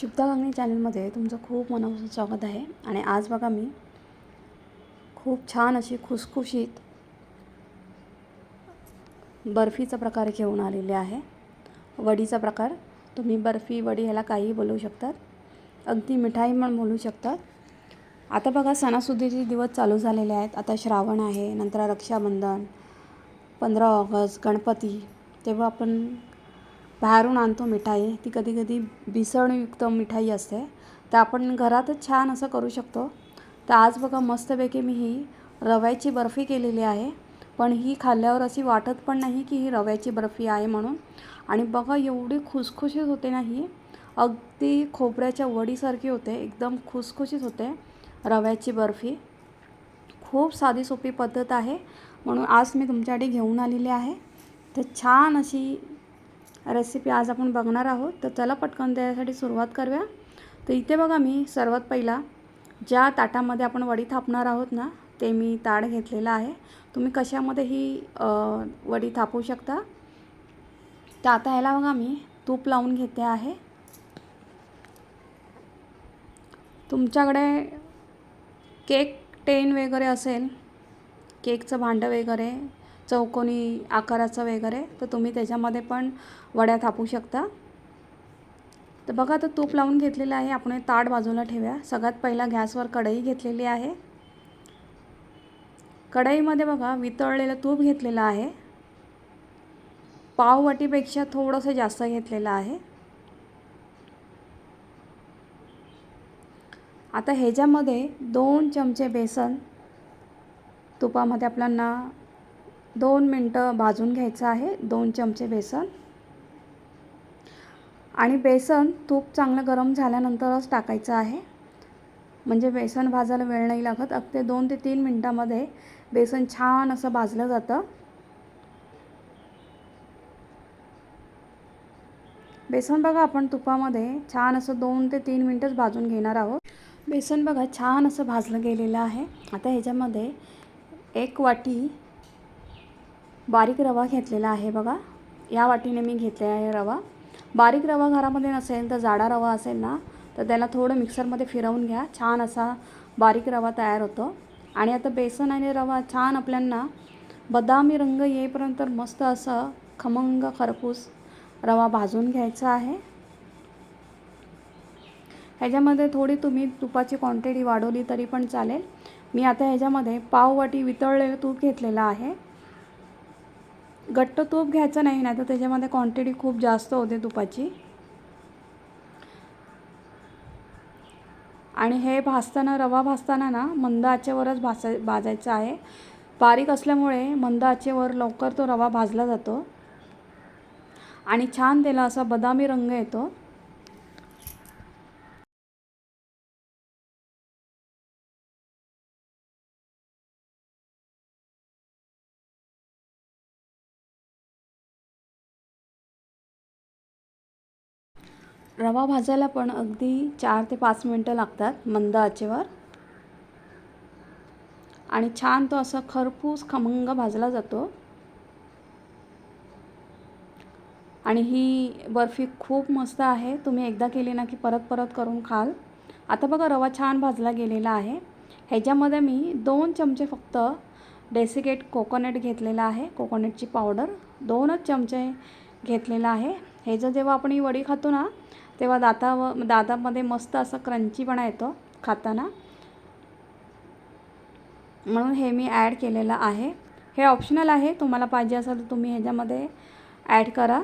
शुभदा गंगणी चॅनलमध्ये तुमचं खूप मनापासून स्वागत आहे. आणि आज बघा मी खूप छान अशी खुसखुशीत बर्फीचा प्रकार घेऊन आलेले आहे. वडीचा प्रकार तुम्ही बर्फी वडी ह्याला काहीही बोलवू शकतात. अगदी मिठाई पण बोलू शकतात. आता बघा सणासुदीचे दिवस चालू झालेले आहेत. आता श्रावण आहे नंतर रक्षाबंधन पंधरा ऑगस्ट गणपती तेव्हा आपण बाहेरून आणतो मिठाई. ती कधी कधी भेसळयुक्त मिठाई असते. तर आपण घरातच छान असं करू शकतो. तर आज बघा मस्तपैकी मी ही रव्याची बर्फी केलेली आहे. पण ही खाल्ल्यावर अशी वाटत पण नाही की ही रव्याची बर्फी आहे म्हणून. आणि बघा एवढी खुसखुशीत होते ना ही. अगदी खोबऱ्याच्या वडीसारखी होते. एकदम खुसखुशीत होते रव्याची बर्फी. खूप साधी सोपी पद्धत आहे. म्हणून आज मी तुमच्यासाठी घेऊन आलेली आहे. तर छान अशी रेसिपी आज आपण बघणार आहोत. तर चला पटकन त्यासाठी सुरुवात करूया. तर इथे बघा मी सर्वात पहिला ज्या ताटामध्ये आपण वडी थापणार आहोत ना ते मी ताट घेतलेलं आहे. तुम्ही कशामध्येही वडी थापू शकता. तर आता ह्याला बघा मी तूप लावून घेते आहे. तुमच्याकडे केक टेन वगैरे असेल केकचं भांडं वगैरे चौकोनी आकाराचं वगैरे तर तुम्ही त्याच्यामध्ये पण वड्या थापू शकता. तर बघा तर तूप लावून घेतलेलं आहे. आपण ताट बाजूला ठेवूया. सगळ्यात पहिला गॅसवर कढई घेतलेली आहे. कढईमध्ये बघा वितळलेलं तूप घेतलेलं आहे. पाववाटीपेक्षा थोडंसं जास्त घेतलेलं आहे. आता ह्याच्यामध्ये दोन चमचे बेसन तुपामध्ये आपल्याला दोन मिनटं भाजून घ्यायचं आहे. दोन चमचे बेसन. आणि बेसन तूप चांगलं गरम झाल्यानंतरच टाकायचं आहे. म्हणजे बेसन भाजायला वेळ नाही लागत. अगदी दोन ते तीन मिनटामध्ये बेसन छान असं भाजलं जातं. बेसन बघा आपण तुपामध्ये छान असं दोन ते तीन मिनटंच भाजून घेणार आहोत. बेसन बघा छान असं भाजलं गेलेलं आहे. आता ह्याच्यामध्ये एक वाटी बारीक रवा घेतलेला आहे बघा. या वाटीने मी घेतलेला आहे रवा. बारीक रवा घरामध्ये नसेल तर जाडा रवा असेल ना तर त्याला थोडं मिक्सरमध्ये फिरवून घ्या. छान असा बारीक रवा तयार होतो. आणि आता बेसन आणि रवा छान आपल्यांना बदामी रंग येईपर्यंत मस्त असं खमंग खरपूस रवा भाजून घ्यायचा आहे. ह्याच्यामध्ये थोडी तुम्ही तुपाची क्वांटिटी वाढवली तरी पण चालेल. मी आता ह्याच्यामध्ये पाववाटी वितळलेलं तूप घेतलेलं आहे. घट्ट तूप घ्यायचं नाही नाही तर त्याच्यामध्ये क्वांटिटी खूप जास्त होते तुपाची. आणि हे भाजताना रवा भाजताना ना मंद आचेवरच भाजाय भाजायचं आहे. बारीक असल्यामुळे मंद आचेवर लवकर तो रवा भाजला जातो. आणि छान त्याला असा बदामी रंग येतो. रवा भाजायला पण अगदी चार ते पाच मिनटं लागतात मंद आचेवर. आणि छान तो असा खरपूस खमंग भाजला जातो. आणि ही बर्फी खूप मस्त आहे. तुम्ही एकदा केली ना की परत परत करून खाल. आता बघा रवा छान भाजला गेलेला आहे. ह्याच्यामध्ये मी दोन चमचे फक्त डेसिकेट कोकोनट घेतलेला आहे. कोकोनटची पावडर दोनच चमचे घेतलेला आहे. ह्याचं जेव्हा आपण ही वडी खातो ना तेव्हा दाता व दातामध्ये मस्त असं क्रंचीपणा येतो खाताना. म्हणून हे मी ॲड केलेलं आहे. हे ऑप्शनल आहे. तुम्हाला पाहिजे असेल तर तुम्ही ह्याच्यामध्ये ॲड करा.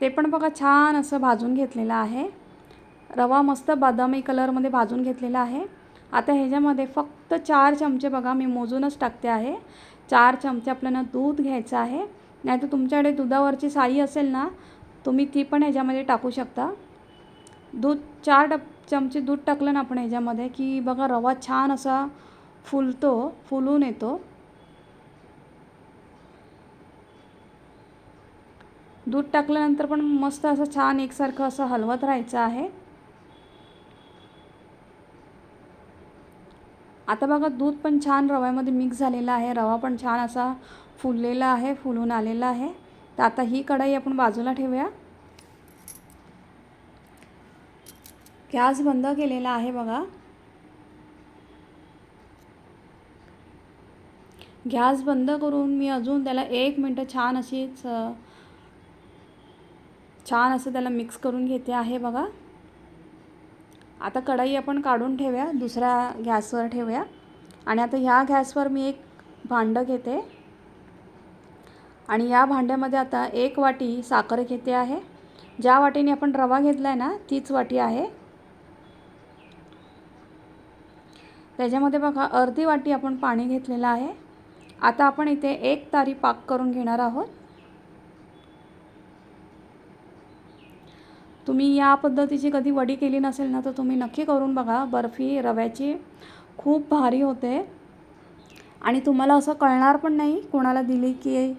ते पण बघा छान असं भाजून घेतलेलं आहे. रवा मस्त बदामी कलरमध्ये भाजून घेतलेला आहे. आता ह्याच्यामध्ये फक्त चार चमचे बघा मी मोजूनच टाकते आहे. चार चमचे आपल्याला दूध घ्यायचं आहे. नाही तर तुमच्याकडे दुधावरची साई असेल ना तुम्ही ती पण ह्याच्यामध्ये टाकू शकता. दूध चार डब चमचे दूध टाकलं ना आपण ह्याच्यामध्ये की बघा रवा छान असा फुलतो फुलून येतो. दूध टाकल्यानंतर पण मस्त असं छान एकसारखं असं हलवत राहायचं आहे. आता बघा दूध पण छान रव्यामध्ये मिक्स झालेला आहे. रवा पण छान असा फुललेला आहे फुलून आलेला आहे. तर आता ही कढाई आपण बाजूला ठेवूया. गॅस बंद केलेला आहे बघा. गॅस बंद करून मी अजून त्याला एक मिनटं छान अशीच छान असं त्याला मिक्स करून घेते आहे बघा. आता कढाई आपण काढून ठेवूया दुसऱ्या गॅसवर ठेवूया. आणि आता ह्या गॅसवर मी एक भांडं घेते. आणि या भांड्यामध्ये आता एक वाटी साखर घेते आहे. ज्या वाटीने आपण रवा घेतला आहे ना तीच वाटी आहे. त्याच्यामध्ये बघा अर्धी वाटी आपण पाणी घेतलेलं आहे. आता आपण इथे एक तारी पाक करून घेणार आहोत. तुम्ही या पद्धतीची कधी वडी केली नसेल ना तर तुम्ही नक्की करून बघा. बर्फी रव्याची खूप भारी होते. आणि तुम्हाला असं कळणार पण नाही कोणाला दिली की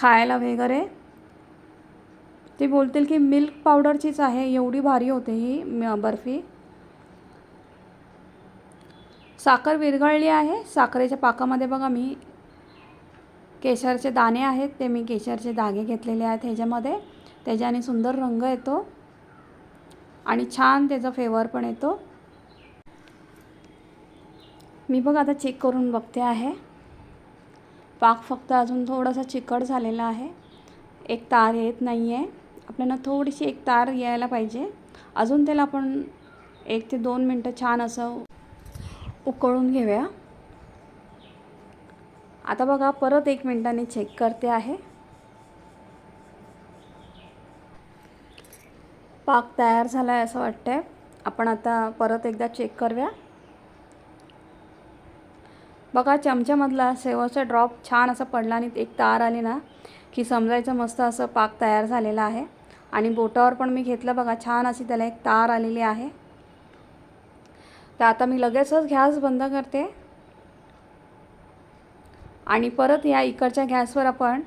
खायला वगैरे. ते बोलतील की मिल्क पावडरचीच आहे एवढी भारी होते ही म- बर्फी. साखर विरघळली आहे साखरेच्या पाकामध्ये बघा मी केशरचे दाणे आहेत ते मी केशरचे धागे घेतलेले आहेत ह्याच्यामध्ये. त्याच्याने सुंदर रंग येतो आणि छान त्याचा फ्लेवर पण येतो. मी बघ आता चेक करून बघते आहे. पाक फक्त अजून थोडासा चिकट झालेला आहे. एक तार येत नाही आहे आपल्याला थोडीशी एक तार यायला पाहिजे. अजून त्याला आपण एक ते दोन मिनटं छान असं उकळून घेऊया. आता बघा परत एक मिनटाने चेक करते आहे. पाक तयार झाला आहे असं वाटतंय. आपण आता परत एकदा चेक करूया. बघा चमच्यामधला सेवाचा ड्रॉप छान असं पडला आणि एक तार आली ना की समजायचं मस्त असं पाक तयार झालेला आहे. आणि बोटावर पण मी घेतलं बघा छान अशी त्याला एक तार आलेली आहे. तर आता मी लगेचच गॅस बंद करते. आणि परत या इकडच्या गॅसवर आपण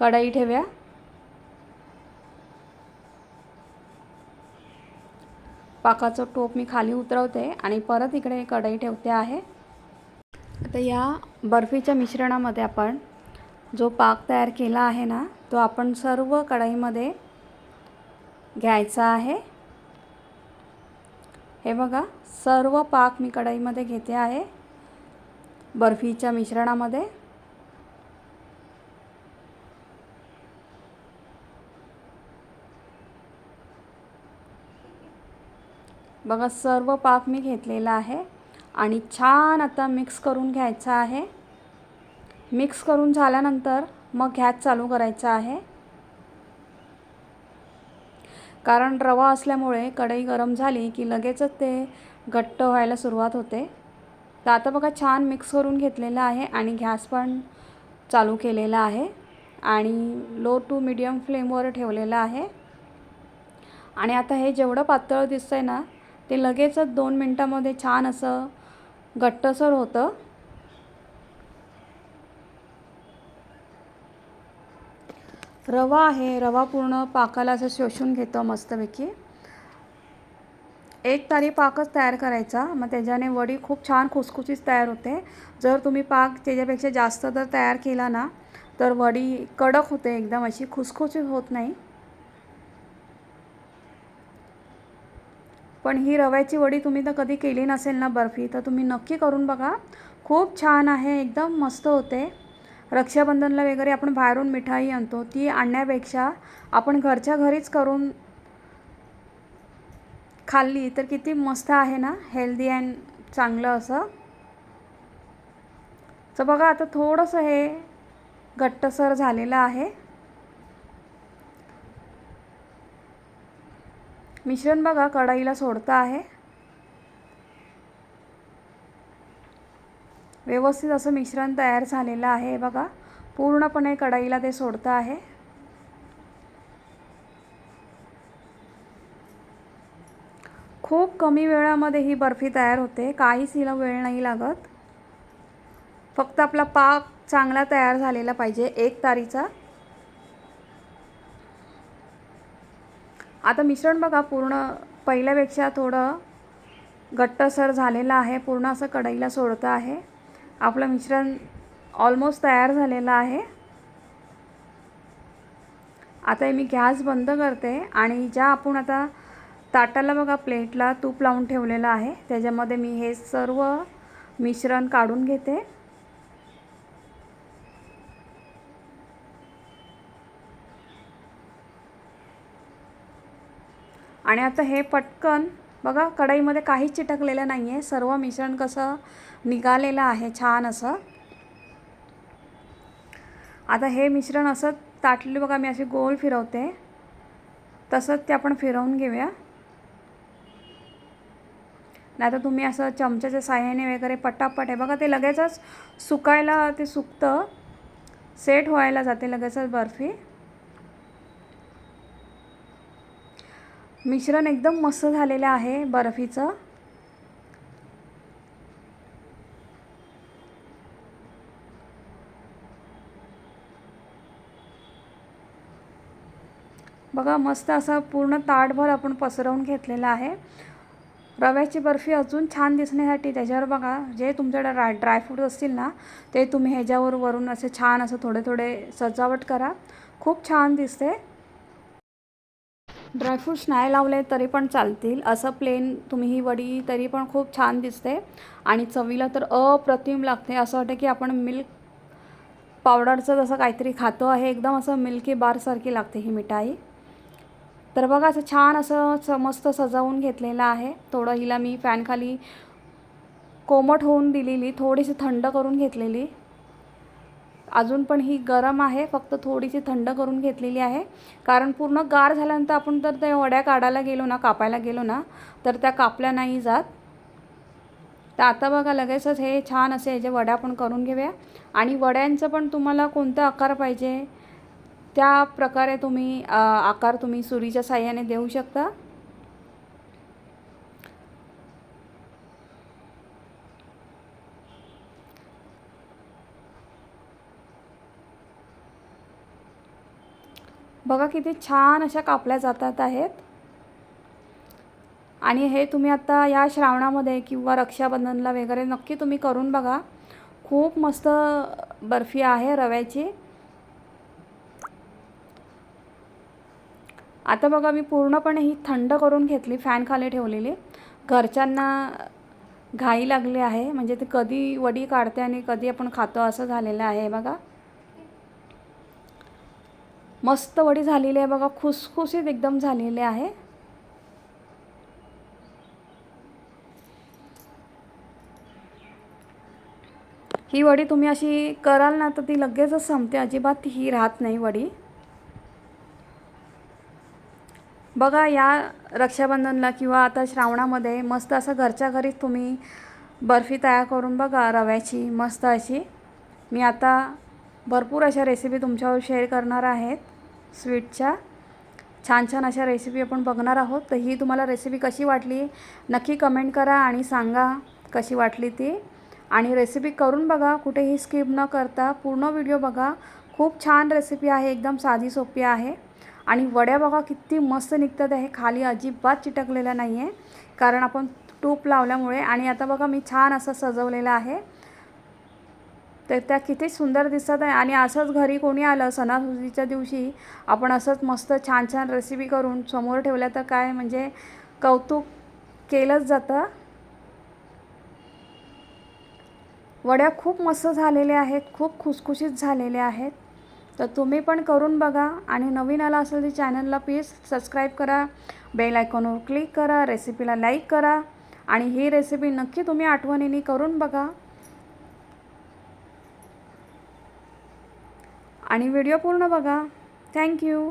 कढई ठेवूया. पाकाचं टोप मी खाली उतरवते आणि परत इकडे कढई ठेवते आहे. आता या बर्फीच्या मिश्रणामध्ये आपण जो पाक तयार केला आहे ना तो आपण सर्व कढईमध्ये घ्यायचा आहे. हे बघा सर्व पाक मी कढईमध्ये घेते आहे बर्फीच्या मिश्रणामध्ये. बघा सर्व पाक मी घेतलेला आहे. आणि छान आता मिक्स करून घ्यायचं आहे. मिक्स करून झाल्यानंतर मग गॅस चालू करायचा आहे. कारण रवा असल्यामुळे कढई गरम झाली की लगेचच ते घट्ट व्हायला सुरुवात होते. तर आता बघा छान मिक्स करून घेतलेलं आहे आणि गॅस पण चालू केलेला आहे. आणि लो टू मिडियम फ्लेमवर ठेवलेलं आहे. आणि आता हे जेवढं पातळ दिसतं आहे ना ते लगेचच दोन मिनटामध्ये छान असं घट्टसर होतं. रवा आहे. रवा पूर्ण पाकाला असं शोषून घेतो मस्तपैकी. एक तारी पाकच तयार करायचा. मग त्याच्याने वडी खूप छान खुसखुशीच तयार होते. जर तुम्ही पाक त्याच्यापेक्षा जास्त जर तयार केला ना तर वडी कडक होते. एकदम अशी खुसखुशीत होत नाही. पण ही रव्याची वडी तुम्ही तर कधी केली नसेल ना बर्फी तर तुम्ही नक्की करून बघा. खूप छान आहे एकदम मस्त होते. रक्षाबंधनला वगैरे आपण बाहेरून मिठाई आणतो ती आणण्यापेक्षा आपण घरच्या घरीच करून खाल्ली तर किती मस्त आहे ना हेल्दी अँड चांगलं असं. तर बघा आता थोडंसं हे घट्टसर झालेलं आहे. मिश्रण बघा कढईला सोडतं आहे. व्यवस्थित असं मिश्रण तयार झालेलं आहे बघा. पूर्णपणे कढईला ते सोडतं आहे. खूप कमी वेळामध्ये ही बर्फी तयार होते. काहीच हिला वेळ नाही लागत. फक्त आपला पाक चांगला तयार झालेला पाहिजे एक तारीचा. आता मिश्रण बघा पूर्ण पहिल्यापेक्षा थोडं घट्टसर झालेलं आहे. पूर्ण असं कढईला सोडतं आहे. आपलं मिश्रण ऑलमोस्ट तयार झालेलं आहे. आता हे मी गॅस बंद करते आणि ज्या आपण आता ताटाला बघा प्लेटला तूप लावून ठेवलेलं आहे. त्याच्यामध्ये मी हे सर्व मिश्रण काढून घेते. आणि आता हे पटकन बघा कढईमध्ये काहीच चिटकलेलं नाही आहे सर्व मिश्रण कसं निघालेलं आहे छान असं. आता हे मिश्रण असं ताटले बघा मी असे गोल फिरवते. तसंच ते आपण फिरवून घेऊया. नाही तर तुम्ही असं चमच्याच्या साह्याने वगैरे पटापट आहे. बघा ते लगेचच सुकायला ते सुकतं. सेट व्हायला जाते लगेचच बर्फी. मिश्रण एकदम मस्त झालेलं आहे बर्फीचं. बघा मस्त असं पूर्ण ताटभर आपण पसरवून घेतलेलं आहे. रव्याची बर्फी अजून छान दिसण्यासाठी त्याच्यावर बघा जे तुमच्याकडे ड्राय ड्रायफ्रूट असतील ना ते तुम्ही ह्याच्यावर वरून असे छान असं थोडे थोडे सजावट करा. खूप छान दिसते. ड्रायफ्रूट्स नाही लावले तरी पण चालतील. असं प्लेन तुम्ही ही वडी तरी पण खूप छान दिसते. आणि चवीला तर अप्रतिम लागते. असं वाटतं की आपण मिल्क पावडरचं जसं काहीतरी खातो आहे एकदम असं मिल्की बारसारखी लागते ही मिठाई. तर बघा असं छान असं समस्त मस्त सजवून घेतलेलं आहे. थोडं हिला मी फॅनखाली कोमट होऊन दिलेली थोडीशी थंड करून घेतलेली. अजून पण ही गरम आहे फक्त थोडीशी थंड करून घेतलेली आहे. कारण पूर्ण गार झाल्यानंतर आपण जर त्या वड्या काढायला गेलो ना कापायला गेलो ना तर त्या कापल्या नाही जात. तर आता बघा लगेचच हे छान असे ह्याचे वड्या आपण करून घेऊया. आणि वड्यांचं पण तुम्हाला कोणता आकार पाहिजे? त्या प्रकारे तुम्ही आकार तुम्ही सुरीच्या साह्याने देऊ शकता. बघा किती छान अशा कापल्या जातात आहेत. आणि हे तुम्ही आता या श्रावणामध्ये किंवा रक्षाबंधनला वगैरे नक्की तुम्ही करून बघा. खूप मस्त बर्फी आहे रव्याची. आता बघा मी पूर्णपणे ही थंड करून घेतली फॅन खाली ठेवलेली. घरच्यांना घाई लागली आहे म्हणजे ते कधी वडी काढते आणि कधी आपण खातो असं झालेलं आहे बघा. मस्त वडी झालेली आहे बघा खुसखुशीत एकदम झालेले आहे. ही वडी तुम्ही अशी कराल ना तर ती लगेचच संपते अजिबात ही राहत नाही वडी. बघा या रक्षाबंधनला किंवा आता श्रावणामध्ये मस्त असं घरच्या घरीच तुम्ही बर्फी तयार करून बघा रव्याची मस्त अशी. मी आता भरपूर अशा रेसिपी तुमच्यावर शेअर करणार आहेत. स्वीटच्या. छान छान अशा रेसिपी आपण बघणार आहोत. तर ही तुम्हाला रेसिपी कशी वाटली? नक्की कमेंट करा आणि सांगा कशी वाटली ती. आणि रेसिपी करून बघा कुठेही स्किप न करता पूर्ण व्हिडिओ बघा. खूप छान रेसिपी आहे एकदम साधी सोपी आहे. आणि वड्या बघा किती मस्त निघतात आहे. खाली अजिबात चिटकलेलं नाही आहे कारण आपण तूप लावल्यामुळे आणि आता बघा मी छान असं सजवलेलं आहे. तर त्या किती सुंदर दिसत आहे. आणि असंच घरी कोणी आलं सणासुदीच्या दिवशी आपण असंच मस्त छान छान रेसिपी करून समोर ठेवल्या तर काय? म्हणजे कौतुक केलंच जातं. वड्या खूप मस्त झालेल्या आहेत खूप खुसखुशीत झालेल्या आहेत. तर तुम्ही पण करून बघा. आणि नवीन आला असेल तर चॅनलला प्लीज सबस्क्राईब करा बेल आयकॉनवर क्लिक करा रेसिपीला लाईक करा. आणि ही रेसिपी नक्की तुम्ही आठवणीने करून बघा. आणि व्हिडिओ पूर्ण बघा. थँक्यू